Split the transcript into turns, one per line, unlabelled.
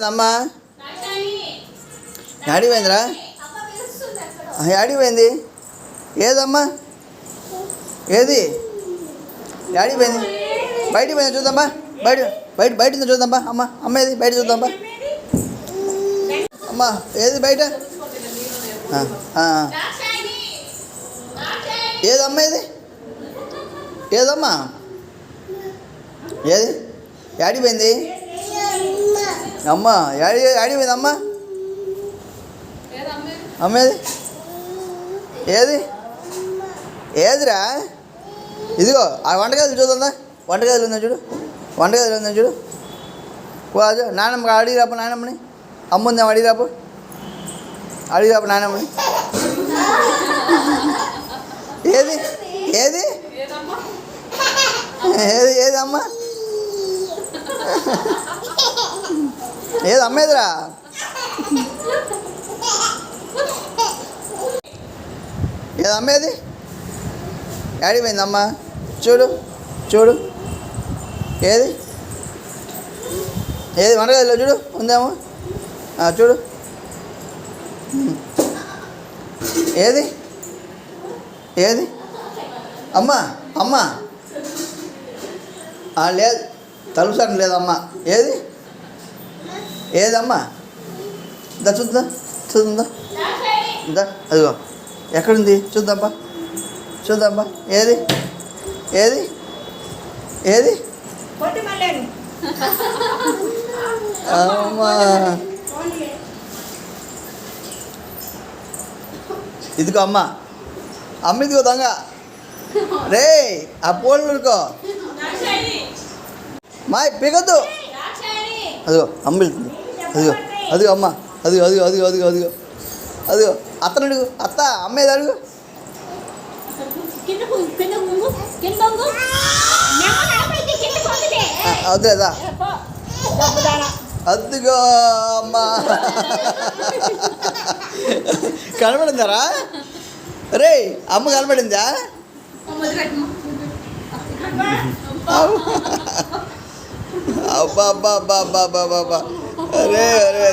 అమ్మా యాడికి పోయిందిరా? ఆ, యాడికి పోయింది. ఏదమ్మా? ఏది? యాడికి పోయింది. బయటికి పోయింది చూద్దామా బయట బయట బయట చూద్దాంబా. అమ్మ అమ్మ ఏది? బయట చూద్దాంబా. అమ్మ ఏది బయట. ఏదమ్మా ఇది ఏదమ్మా? ఏది? యాడికి పోయింది. అమ్మ యాడి యాడికి పోయింది అమ్మ. అమ్మ ఏది ఏది? ఏదిరా? ఇదిగో ఆ వంటగదిలో చూద్దా వంటగదిలో ఉందా చూడు? వంటగదిలో ఉందా చూడు? అదే నాన్నమ్మ అడిగి రాపు నాన్నమ్మని అమ్మ ఉందేమో అడిగి రాపు. అడిగి రాపు నాన్నమ్మని ఏది? ఏది? ఏది ఏది? అమ్మ ఏది అమ్మేదిరా? ఏది అమ్మేది? ఏడిపోయిందమ్మా చూడు చూడు. ఏది? ఏది వంటగదిలో చూడు ఉందేమో. చూడు. ఏది? ఏది? అమ్మా అమ్మా. లేదు. తలుపు లేదమ్మా. ఏది? ఏదమ్మా? దా చూద్దాం? చూద్దా? దా అదిగో. ఎక్కడుంది? చూద్దాంపా. చూద్దాంపా. ఏది? ఏది? ఏది? అమ్మా. ఇదిగో అమ్మ. అమ్మ ఇదిగో దొంగ. రే ఆ పోలు ఉడుకో మా పిగద్దు. అదిగో అమ్మ వెళ్తుంది. అదిగో అదిగో అమ్మ అదిగో అదిగో అదిగో అదిగో అదిగో. అదిగో అత్తను అడుగు అత్త అమ్మేది అడుగు.
డబ్బుదానా
అద్దుగో అమ్మా. కనబడిందారా? రే అమ్మ కనబడిందా? అబ్బా అబ్బా అబ్బా అబ్బా అబ్బా అబ్బా. अरे अरे